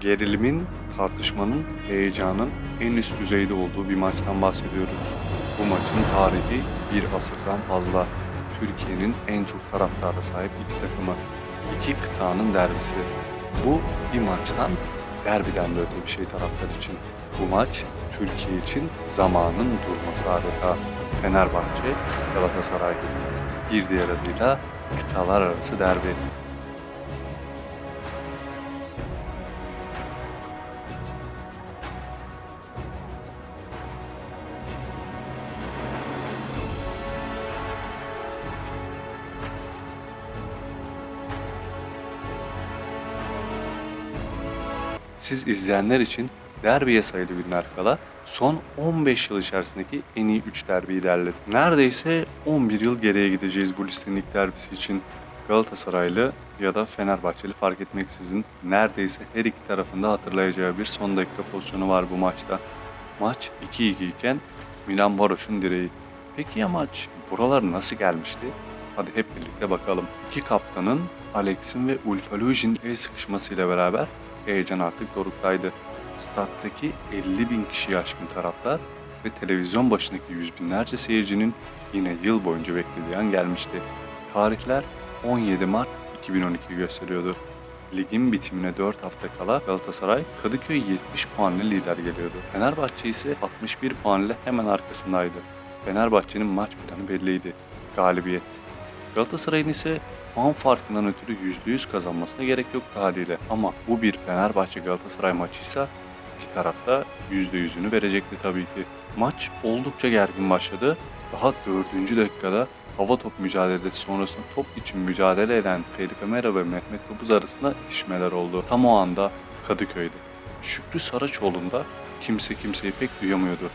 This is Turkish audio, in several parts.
Gerilimin, tartışmanın, heyecanın en üst düzeyde olduğu bir maçtan bahsediyoruz. Bu maçın tarihi bir asırdan fazla. Türkiye'nin en çok taraftara sahip iki takımı. iki kıtanın derbisi. Bu bir maçtan derbiden de öte bir şey taraftar için. Bu maç Türkiye için zamanın durması adeta. Fenerbahçe, Galatasaray. Bir diğer adıyla kıtalar arası derbi. Siz izleyenler için derbiye sayılı günler kala son 15 yıl içerisindeki en iyi 3 derbiyi derledim. Neredeyse 11 yıl geriye gideceğiz bu listenin ilk derbisi için. Galatasaraylı ya da Fenerbahçeli fark etmeksizin neredeyse her iki tarafında hatırlayacağı bir son dakika pozisyonu var bu maçta. Maç 2-2 iken Milan Baroş'un direği. Peki ya maç buralar nasıl gelmişti? Hadi hep birlikte bakalım. İki kaptanın Alex'in ve Ulfalujin el sıkışmasıyla beraber heyecan artık doruktaydı. Stat'taki 50 bin kişiye aşkın taraftar ve televizyon başındaki yüz binlerce seyircinin yine yıl boyunca beklediği an gelmişti. Tarihler 17 Mart 2012 gösteriyordu. Ligin bitimine 4 hafta kala Galatasaray Kadıköy 70 puanla lider geliyordu. Fenerbahçe ise 61 puanla hemen arkasındaydı. Fenerbahçe'nin maç planı belliydi. Galibiyet. Galatasaray'ın ise puan farkından ötürü %100 kazanmasına gerek yoktu haliyle. Ama bu bir Fenerbahçe Galatasaray maçıysa iki tarafta %100'ünü verecekti tabii ki. Maç oldukça gergin başladı. Daha 4. dakikada hava top mücadelesi sonrasında top için mücadele eden Felipe Mera ve Mehmet Topuz arasında itişmeler oldu. Tam o anda Kadıköy'de. Şükrü Saraçoğlu'nda kimse kimseyi pek duyamıyordu.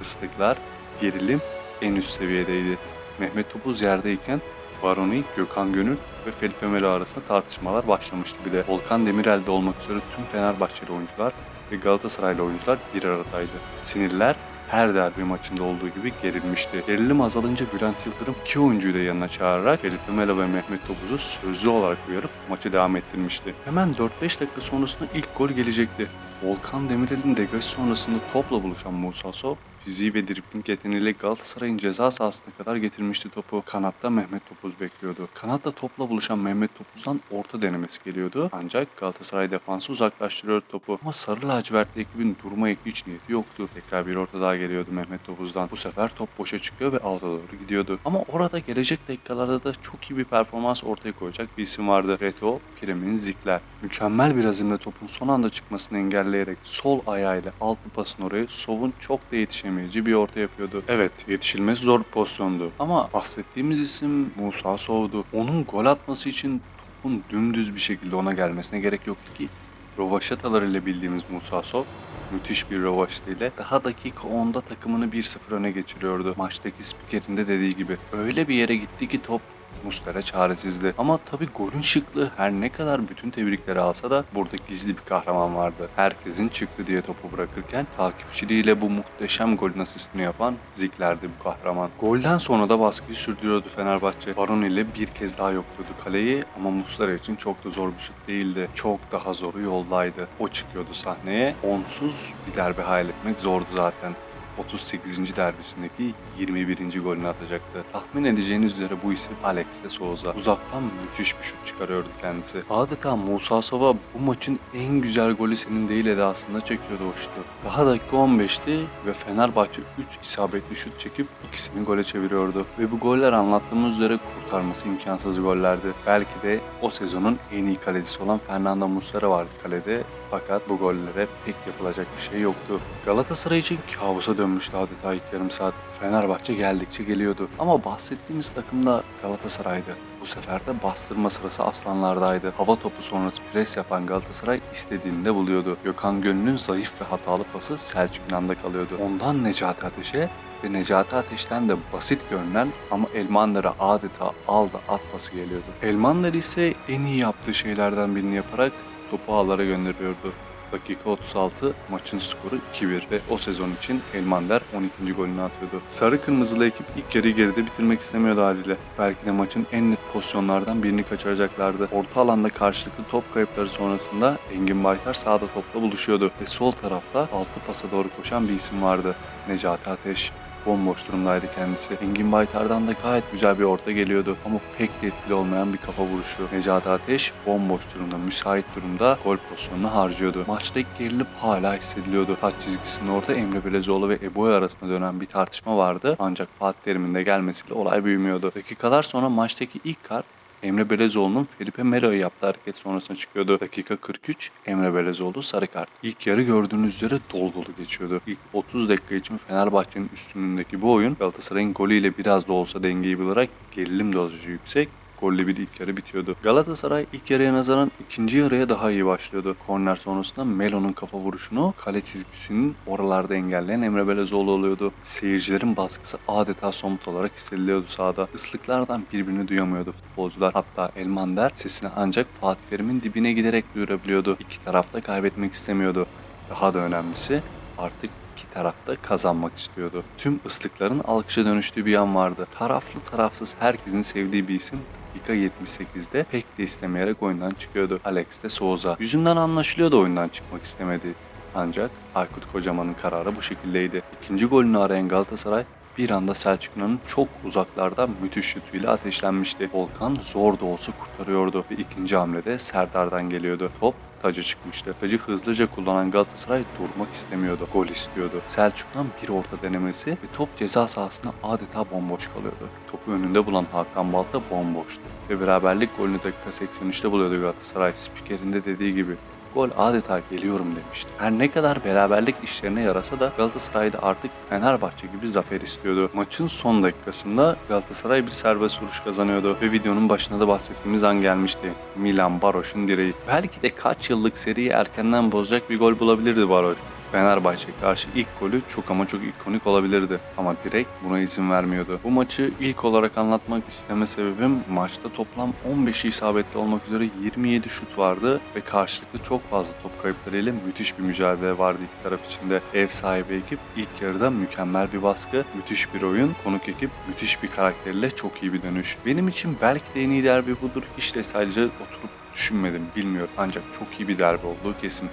Islıklar, gerilim en üst seviyedeydi. Mehmet Topuz yerdeyken Baroni, Gökhan Gönül ve Felipe Melo arasında tartışmalar başlamıştı bile. Volkan Demirel'de olmak üzere tüm Fenerbahçeli oyuncular ve Galatasaraylı oyuncular bir aradaydı. Sinirler her derbi maçında olduğu gibi gerilmişti. Gerilim azalınca Bülent Yıldırım iki oyuncuyu da yanına çağırarak Felipe Melo ve Mehmet Topuz'u sözlü olarak uyarıp maçı devam ettirmişti. Hemen 4-5 dakika sonrasında ilk gol gelecekti. Volkan Demirel'in degajı sonrasında topla buluşan Musa Sow, fiziği ve dribling yeteneğiyle Galatasaray'ın ceza sahasına kadar getirmişti topu. Kanatta Mehmet Topuz bekliyordu. Kanatta topla buluşan Mehmet Topuz'dan orta denemesi geliyordu. Ancak Galatasaray defansı uzaklaştırıyor topu. Ama Sarı Lacivertli ekibin durmaya hiç niyeti yoktu. Tekrar bir orta daha geliyordu Mehmet Topuz'dan. Bu sefer top boşa çıkıyor ve out'a doğru gidiyordu. Ama orada gelecek dakikalarda da çok iyi bir performans ortaya koyacak bir isim vardı. Reto Piremin Zikler. Mükemmel bir azimle topun son anda çıkmasını engelleyerek sol ayağıyla altı pasın oraya Sov'un çok da yetişemeyeceği bir orta yapıyordu. Evet yetişilmesi zor bir pozisyondu. Ama bahsettiğimiz isim Musa Sov'du. Onun gol atması için topun dümdüz bir şekilde ona gelmesine gerek yoktu ki Rovaşatalarıyla bildiğimiz Musa Sov müthiş bir rovaşta ile daha dakika 10'da takımını 1-0 öne geçiriyordu. Maçtaki spikerin de dediği gibi öyle bir yere gitti ki top Muslera çaresizdi. Ama tabii golün şıklığı her ne kadar bütün tebrikleri alsa da burada gizli bir kahraman vardı. Herkesin çıktı diye topu bırakırken takipçiliğiyle bu muhteşem golün asistini yapan Zikler'di bu kahraman. Golden sonra da baskıyı sürdürüyordu Fenerbahçe. Baron ile bir kez daha yokluyordu kaleyi ama Muslera için çok da zor bir şut değildi. Çok daha zoru yoldaydı. O çıkıyordu sahneye. Onsuz bir derbi hayal etmek zordu zaten. 38. derbisindeki 21. golünü atacaktı. Tahmin edeceğiniz üzere bu isim Alex de Souza. Uzaktan müthiş bir şut çıkarıyordu kendisi. Adeta Musa Sova bu maçın en güzel golü senin değil edasında çekiyordu o şutu. Daha dakika 15'ti ve Fenerbahçe 3 isabetli şut çekip ikisini gole çeviriyordu. Ve bu goller anlattığımız üzere kurtarması imkansız gollerdi. Belki de o sezonun en iyi kalecisi olan Fernando Muslera vardı kalede. Fakat bu gollere pek yapılacak bir şey yoktu. Galatasaray için kabusa dönmüştü adeta ilk yarım saat. Fenerbahçe geldikçe geliyordu. Ama bahsettiğimiz takım da Galatasaray'dı. Bu sefer de bastırma sırası aslanlardaydı. Hava topu sonrası pres yapan Galatasaray istediğini de buluyordu. Gökhan Gönül'ün zayıf ve hatalı pası Selçuk İnan'da kalıyordu. Ondan Necati Ateş'e ve Necati Ateş'ten de basit görünen ama Elmander'a adeta al da at pası geliyordu. Elmander ise en iyi yaptığı şeylerden birini yaparak topu ağlara gönderiyordu. Dakika 36 maçın skoru 2-1 ve o sezon için Elmander 12. golünü atıyordu. Sarı kırmızılı ekip ilk yarıyı geride bitirmek istemiyordu haliyle. Belki de maçın en net pozisyonlardan birini kaçıracaklardı. Orta alanda karşılıklı top kayıpları sonrasında Engin Baytar sağda topla buluşuyordu ve sol tarafta altı pasa doğru koşan bir isim vardı. Necati Ateş. Bomboş durumdaydı kendisi. Engin Baytar'dan da gayet güzel bir orta geliyordu ama pek de etkili olmayan bir kafa vuruşu. Necati Ateş bomboş durumda, müsait durumda gol pozisyonunu harcıyordu. Maçtaki gerilim hala hissediliyordu. Taç çizgisinin orada Emre Belezoğlu ve Eboy arasında dönen bir tartışma vardı ancak Fatih Terim'in de gelmesiyle olay büyümüyordu. Dakikalar sonra maçtaki ilk kart Emre Belezoğlu'nun Felipe Melo'ya yaptığı hareket sonrasına çıkıyordu. Dakika 43 Emre Belezoğlu sarı kart. İlk yarı gördüğünüz üzere dolu dolu geçiyordu. İlk 30 dakika için Fenerbahçe'nin üstünlüğündeki bu oyun Galatasaray'ın golüyle biraz da olsa dengeyi bularak gerilim dozajı yüksek golle bir ilk yarı bitiyordu. Galatasaray ilk yarıya nazaran ikinci yarıya daha iyi başlıyordu. Korner sonrasında Melo'nun kafa vuruşunu kale çizgisinin oralarda engelleyen Emre Belezoğlu oluyordu. Seyircilerin baskısı adeta somut olarak hissediliyordu sahada. Islıklardan birbirini duyamıyordu futbolcular. Hatta Elmander sesini ancak Fatih Terim'in dibine giderek duyurabiliyordu. İki taraf da kaybetmek istemiyordu. Daha da önemlisi artık iki taraf da kazanmak istiyordu. Tüm ıslıkların alkışa dönüştüğü bir an vardı. Taraflı tarafsız herkesin sevdiği bir isim dakika 78'de pek de istemeyerek oyundan çıkıyordu. Alex de Souza. Yüzünden anlaşılıyordu oyundan çıkmak istemedi. Ancak Aykut Kocaman'ın kararı bu şekildeydi. İkinci golünü arayan Galatasaray bir anda Selçuklu'nun çok uzaklardan müthiş şutuyla ateşlenmişti. Volkan zor da olsa kurtarıyordu ve ikinci hamlede Serdar'dan geliyordu. Top Tacı çıkmıştı. Tacı hızlıca kullanan Galatasaray durmak istemiyordu. Gol istiyordu. Selçuk'tan bir orta denemesi ve top ceza sahasında adeta bomboş kalıyordu. Topu önünde bulan Hakan Balta bomboştu. Ve beraberlik golünü dakika 83'te buluyordu Galatasaray. Spikerinde dediği gibi gol adeta geliyorum demişti. Her ne kadar beraberlik işlerine yarasa da Galatasaray'da artık Fenerbahçe gibi zafer istiyordu. Maçın son dakikasında Galatasaray bir serbest vuruş kazanıyordu ve videonun başında da bahsettiğimiz an gelmişti. Milan Baroş'un direği. Belki de kaç yıllık seriyi erkenden bozacak bir gol bulabilirdi Baroş. Fenerbahçe karşı ilk golü çok ama çok ikonik olabilirdi. Ama direkt buna izin vermiyordu. Bu maçı ilk olarak anlatmak isteme sebebim maçta toplam 15 isabetli olmak üzere 27 şut vardı ve karşılıklı çok fazla top kayıplarıyla müthiş bir mücadele vardı iki taraf içinde. Ev sahibi ekip ilk yarıda mükemmel bir baskı, müthiş bir oyun, konuk ekip müthiş bir karakterle çok iyi bir dönüş. Benim için belki de en iyi derbi budur. Hiç detaylıca oturup düşünmedim, bilmiyorum. Ancak çok iyi bir derbi olduğu kesin.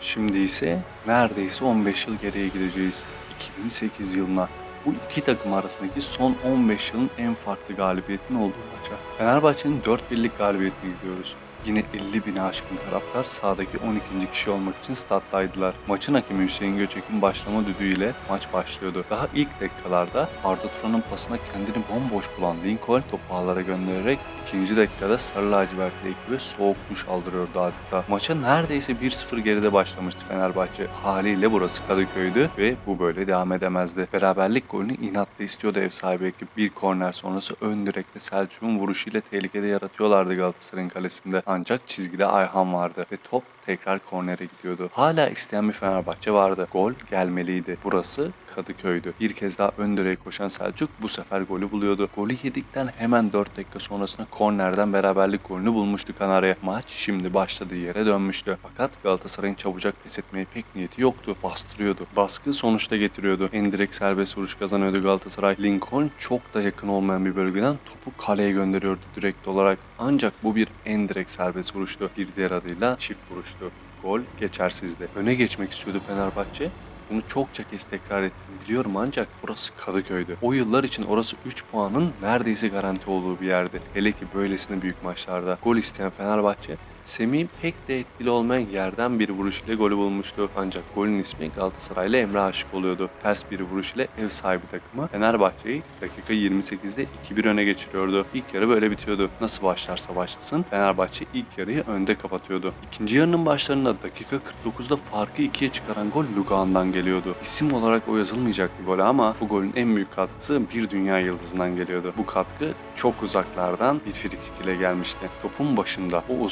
Şimdi ise neredeyse 15 yıl geriye gideceğiz. 2008 yılına. Bu iki takım arasındaki son 15 yılın en farklı galibiyetin olduğu maça. Fenerbahçe'nin 4 birlik galibiyetine gidiyoruz. Yine 50 bine aşkın taraftar sahadaki 12. kişi olmak için stat'taydılar. Maçın hakemi Hüseyin Göçek'in başlama düdüğüyle maç başlıyordu. Daha ilk dakikalarda Arda Turan'ın pasına kendini bomboş bulan Lincoln topu ağlara göndererek ikinci dakikada Sarı Lacivertli ekibe soğuk duş aldırıyordu adeta. Maça neredeyse 1-0 geride başlamıştı Fenerbahçe. Haliyle burası Kadıköy'dü ve bu böyle devam edemezdi. Beraberlik golünü inatla istiyordu ev sahibi ekip. Bir korner sonrası ön direkte Selçuk'un vuruşuyla tehlikede yaratıyorlardı Galatasaray'ın kalesinde. Ancak çizgide Ayhan vardı ve top tekrar kornere gidiyordu. Hala isteyen bir Fenerbahçe vardı. Gol gelmeliydi. Burası Kadıköy'dü. Bir kez daha ön direğe koşan Selçuk bu sefer golü buluyordu. Golü yedikten hemen 4 dakika sonrasında kornerden beraberlik golünü bulmuştu Kanarya. Maç şimdi başladığı yere dönmüştü. Fakat Galatasaray'ın çabucak pes etmeye pek niyeti yoktu. Bastırıyordu. Baskı sonuçta getiriyordu. En direkt serbest vuruş kazanıyordu Galatasaray. Lincoln çok da yakın olmayan bir bölgeden topu kaleye gönderiyordu direkt olarak. Ancak bu bir en direkt serbest vuruştu. Bir diğer adıyla çift vuruştu. Gol geçersizdi. Öne geçmek istiyordu Fenerbahçe. Bunu çokça kez tekrar ettim biliyorum ancak burası Kadıköy'dü. O yıllar için orası 3 puanın neredeyse garanti olduğu bir yerdi. Hele ki böylesine büyük maçlarda. Gol isteyen Fenerbahçe Semih'in pek de etkili olmayan yerden bir vuruş ile golü bulmuştu. Ancak golün ismi Galatasaray'la Emre Aşık oluyordu. Ters bir vuruş ile ev sahibi takımı Fenerbahçe'yi dakika 28'de 2-1 öne geçiriyordu. İlk yarı böyle bitiyordu. Nasıl başlarsa başlasın Fenerbahçe ilk yarıyı önde kapatıyordu. İkinci yarının başlarında dakika 49'da farkı ikiye çıkaran gol Lugan'dan geliyordu. İsim olarak o yazılmayacak bir gol ama bu golün en büyük katkısı bir dünya yıldızından geliyordu. Bu katkı çok uzaklardan bir frikik ile gelmişti. Topun başında o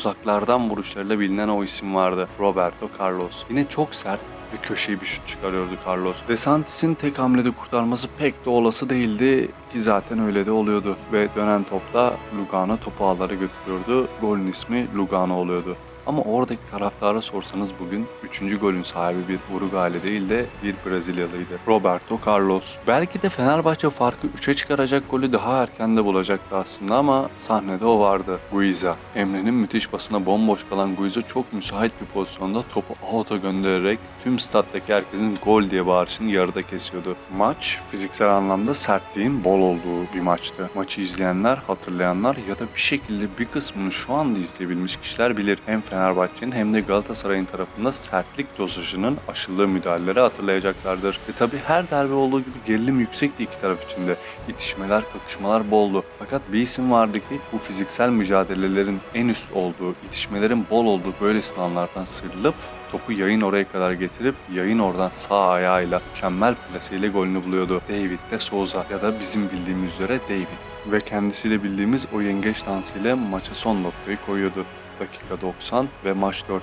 uzaklardan vuruşlarıyla bilinen o isim vardı. Roberto Carlos. Yine çok sert ve köşeyi bir şut çıkarıyordu Carlos. Desantis'in tek hamlede kurtarması pek de olası değildi ki zaten öyle de oluyordu. Ve dönen topta Lugano topu ağlara götürüyordu. Golün ismi Lugano oluyordu. Ama oradaki taraftara sorsanız bugün 3. golün sahibi bir Uruguaylı değil de bir Brezilyalıydı. Roberto Carlos. Belki de Fenerbahçe farkı 3'e çıkaracak golü daha erken de bulacaktı aslında ama sahnede o vardı. Guiza. Emre'nin müthiş basına bomboş kalan Guiza çok müsait bir pozisyonda topu out'a göndererek tüm stat'taki herkesin gol diye bağırışını yarıda kesiyordu. Maç fiziksel anlamda sertliğin bol olduğu bir maçtı. Maçı izleyenler, hatırlayanlar ya da bir şekilde bir kısmını şu anda izleyebilmiş kişiler bilir. Hem Fenerbahçe'nin hem de Galatasaray'ın tarafında sertlik dozajının aşıldığı müdahaleleri hatırlayacaklardır. Ve tabi her derbi olduğu gibi gerilim yüksekti iki taraf içinde. İtişmeler, kakışmalar boldu. Fakat bir isim vardı ki bu fiziksel mücadelelerin en üst olduğu, itişmelerin bol olduğu böylesine anlardan sıyrılıp topu yayın oraya kadar getirip yayın oradan sağ ayağıyla mükemmel plaseyle golünü buluyordu. David de Souza ya da bizim bildiğimiz üzere David. Ve kendisiyle bildiğimiz o yengeç dansıyla maça son noktayı koyuyordu. Dakika 90 ve maç 4-1.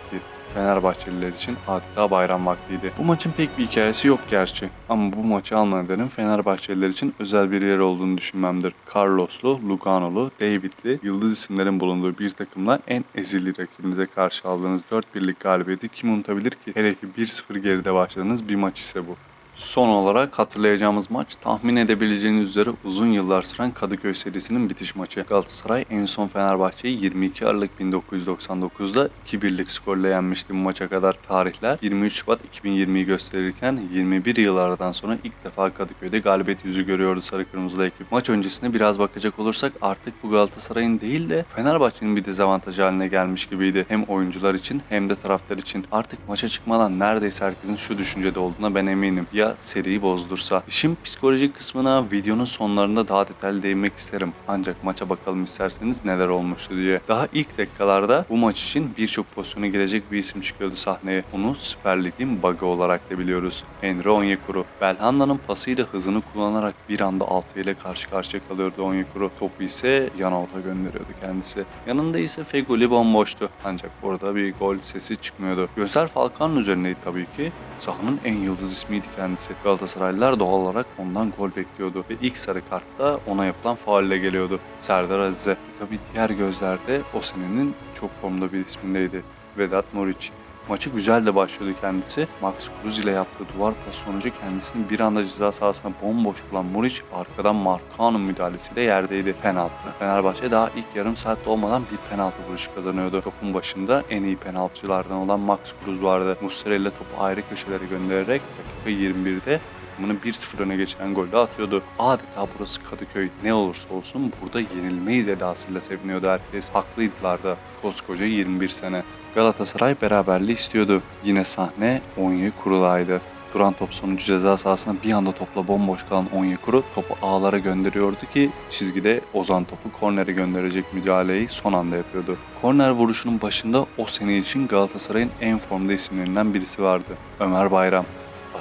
Fenerbahçeliler için adeta bayram vaktiydi. Bu maçın pek bir hikayesi yok gerçi. Ama bu maçı alma nedenim Fenerbahçeliler için özel bir yer olduğunu düşünmemdir. Carlos'lu, Lugano'lu, David'li, yıldız isimlerin bulunduğu bir takımla en ezili rakibinize karşı aldığınız 4-1'lik galibiyeti kim unutabilir ki? Hele ki 1-0 geride başladığınız bir maç ise bu. Son olarak hatırlayacağımız maç tahmin edebileceğiniz üzere uzun yıllar süren Kadıköy serisinin bitiş maçı. Galatasaray en son Fenerbahçe'yi 22 Aralık 1999'da 2-1'lik skorla yenmişti bu maça kadar tarihler. 23 Şubat 2020'yi gösterirken 21 yıl aradan sonra ilk defa Kadıköy'de galibiyet yüzü görüyordu sarı kırmızılı ekip. Maç öncesine biraz bakacak olursak artık bu Galatasaray'ın değil de Fenerbahçe'nin bir dezavantajı haline gelmiş gibiydi. Hem oyuncular için hem de taraftar için. Artık maça çıkmadan neredeyse herkesin şu düşüncede olduğuna ben eminim. Ya seriyi bozdursa. İşin psikolojik kısmına videonun sonlarında daha detaylı değinmek isterim. Ancak maça bakalım isterseniz neler olmuştu diye. Daha ilk dakikalarda bu maç için birçok pozisyona girecek bir isim çıkıyordu sahneye. Onu Süper Lig'in bug'ı olarak da biliyoruz. Emre Onyekuru. Belhanda'nın pasıyla hızını kullanarak bir anda altı ile karşı karşıya kalıyordu Onyekuru. Topu ise yan avuta gönderiyordu kendisi. Yanında ise Feguli bomboştu. Ancak orada bir gol sesi çıkmıyordu. Gözler Falcao'nun üzerineydi tabii ki. Sahanın en yıldız ismiydi kendisi. Galatasaraylılar doğal olarak ondan gol bekliyordu ve ilk sarı kartta ona yapılan faulle geliyordu. Serdar Azize. Tabii diğer gözlerde o senenin çok formda bir ismindeydi. Vedat Muriç. Maçı güzel de başlıyordu kendisi. Max Cruz ile yaptığı duvar pası sonucu kendisini bir anda ceza sahasına bomboş bulan Muriç arkadan Marcao'nun müdahalesiyle yerdeydi. Penaltı. Fenerbahçe daha ilk yarım saatte olmadan bir penaltı vuruşu kazanıyordu. Topun başında en iyi penaltıcılardan olan Max Cruz vardı. Muslera ile topu ayrı köşelere göndererek dakika 21'de takımını 1-0 öne geçiren golü atıyordu. Adeta burası Kadıköy ne olursa olsun burada yenilmeyiz edasıyla seviniyordu herkes. Haklıydılar da koskoca 21 sene. Galatasaray beraberliği istiyordu. Yine sahne Onyekuru'daydı. Duran top sonucu ceza sahasına bir anda topla bomboş kalan Onyekuru topu ağlara gönderiyordu ki çizgide Ozan topu kornere gönderecek müdahaleyi son anda yapıyordu. Korner vuruşunun başında o sene için Galatasaray'ın en formda isimlerinden birisi vardı. Ömer Bayram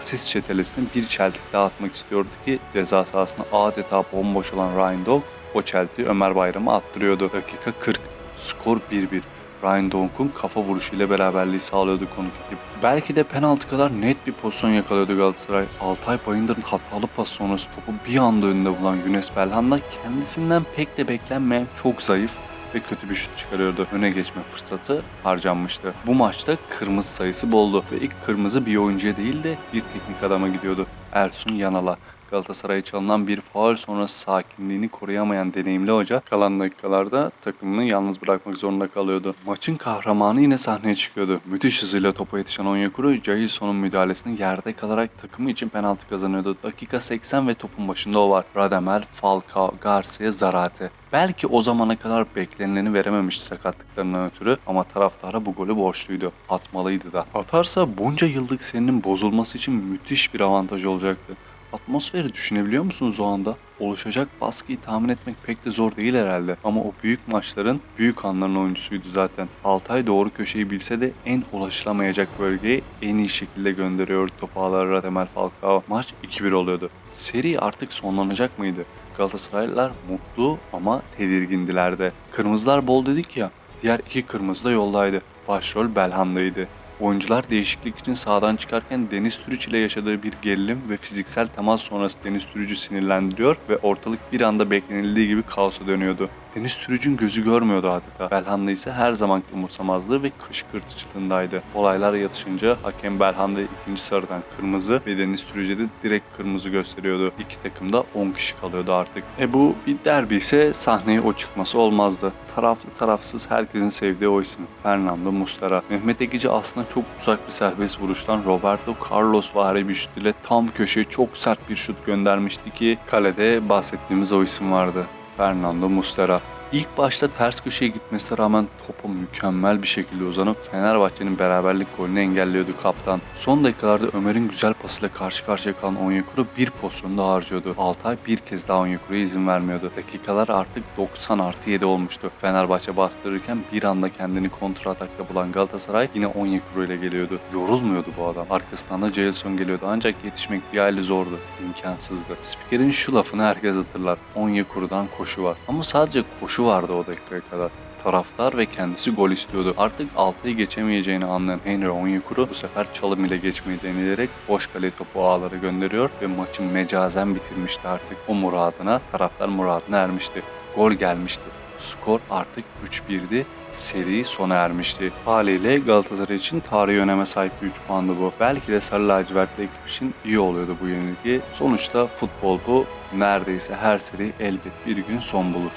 asist çetelesine bir çeltik daha atmak istiyordu ki ceza sahasına adeta bomboş olan Ryan Dog o çeltiği Ömer Bayram'a attırıyordu. Dakika 40. Skor 1-1. Ryan Donk'un kafa vuruşuyla beraberliği sağlıyordu konuk ekip. Belki de penaltı kadar net bir pozisyon yakalıyordu Galatasaray. Altay Bayındır'ın hatalı pas sonrası topu bir anda önünde bulan Yunus Belhanda kendisinden pek de beklenmeyen çok zayıf ve kötü bir şut çıkarıyordu. Öne geçme fırsatı harcanmıştı. Bu maçta kırmızı sayısı boldu ve ilk kırmızı bir oyuncuya değil de bir teknik adama gidiyordu. Ersun Yanal'a. Galatasaray'a çalınan bir faul sonrası sakinliğini koruyamayan deneyimli hoca kalan dakikalarda takımını yalnız bırakmak zorunda kalıyordu. Maçın kahramanı yine sahneye çıkıyordu. Müthiş hızıyla topa yetişen Onyekuru, Jailson'un müdahalesini yerde kalarak takımı için penaltı kazanıyordu. Dakika 80 ve topun başında o var. Radamel, Falcao, Garcia, Zarate. Belki o zamana kadar beklenileni verememişti sakatlıklarından ötürü ama taraftara bu golü borçluydu. Atmalıydı da. Atarsa bunca yıllık serinin bozulması için müthiş bir avantaj olacaktı. Atmosferi düşünebiliyor musunuz o anda? Oluşacak baskıyı tahmin etmek pek de zor değil herhalde. Ama o büyük maçların büyük anların oyuncusuydu zaten. Altay doğru köşeyi bilse de en ulaşılamayacak bölgeye en iyi şekilde gönderiyordu topu ağlara Radamel Falcao. Maç 2-1 oluyordu. Seri artık sonlanacak mıydı? Galatasaraylılar mutlu ama tedirgindiler de. Kırmızılar bol dedik ya, diğer iki kırmızı da yoldaydı. Başrol Belhanda'ydı. Oyuncular değişiklik için sahadan çıkarken Deniz Türüç ile yaşadığı bir gerilim ve fiziksel temas sonrası Deniz Türüc'ü sinirlendiriyor ve ortalık bir anda beklenildiği gibi kaosa dönüyordu. Deniz Türüc'ün gözü görmüyordu adeta. Belhanda ise her zamanki umursamazlığı ve kışkırtıcılığındaydı. Olaylar yatışınca hakem Belhanda'ya ikinci sarıdan kırmızı ve Deniz Türüc'e de direkt kırmızı gösteriyordu. İki takım da 10 kişi kalıyordu artık. E bu bir derbi ise sahneye o çıkması olmazdı. Taraflı tarafsız herkesin sevdiği o isim Fernando Muslera. Mehmet Ekici aslında çok uzak bir serbest vuruştan Roberto Carlos vari bir şut ile tam köşeye çok sert bir şut göndermişti ki kalede bahsettiğimiz o isim vardı. Fernando Muslera. İlk başta ters köşeye gitmesine rağmen topa mükemmel bir şekilde uzanıp Fenerbahçe'nin beraberlik golünü engelliyordu kaptan. Son dakikalarda Ömer'in güzel pasıyla karşı karşıya kalan Onyekuru bir pozisyonda harcıyordu. Altay bir kez daha Onyekuru'ya izin vermiyordu. Dakikalar artık 90 artı 7 olmuştu. Fenerbahçe bastırırken bir anda kendini kontra atakta bulan Galatasaray yine Onyekuru ile geliyordu. Yorulmuyordu bu adam. Arkasından da Jailson geliyordu ancak yetişmek bir hayli zordu. İmkansızdı. Spikerin şu lafını herkes hatırlar. Onyekuru'dan koşu var. Ama sadece koşu vardı o dakikaya kadar. Taraftar ve kendisi gol istiyordu. Artık Altay'ı geçemeyeceğini anlayan Henry Onyekuru bu sefer çalım ile geçmeyi deneyerek boş kale topu ağlara gönderiyor ve maçı mecazen bitirmişti artık. O muradına, taraftar muradına ermişti. Gol gelmişti. Skor artık 3-1'di. Seri sona ermişti. Haliyle Galatasaray için tarihi öneme sahip bir 3 puandı bu. Belki de Sarı Lacivertli ekip için iyi oluyordu bu yenilgi. Sonuçta futbol bu. Neredeyse her seri elbet bir gün son bulur.